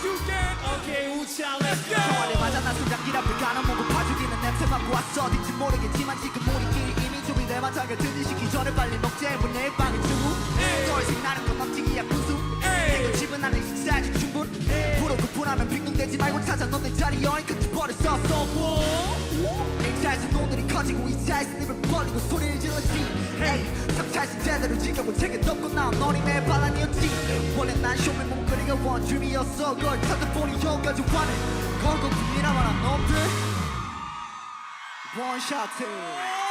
사람 받아줄 줄게. 오케이 우천 let's go. 병원에 맞아 난 소장길 앞에 가는 몸을 봐주기는 냄새 맡고 왔어. 어딘지 모르겠지만 지금 우리끼리 이미 준비돼 마장을 들이시기 전에 빨리 먹자 해본 내 방을 주고 더 이상 나는 건 넘치기야 구수. 에이. 내가 집은 나는 식사지 충분. 부러 고픈하면 빙동대지 말고 찾아 너네 자리 여행 끝이 버렸어. 내 자신 오늘이 커지고 이 자신 입을 벌리고 소리를 질렀지. 에이 삼차신 제대로 지켜본 책은 덮고 나온 너니 내 반란이었지. 원래 난 쇼맨 원dream이었어. 그걸 찾아보니 여기까지 와네. 걸고 비나만한 놈들. 원샷을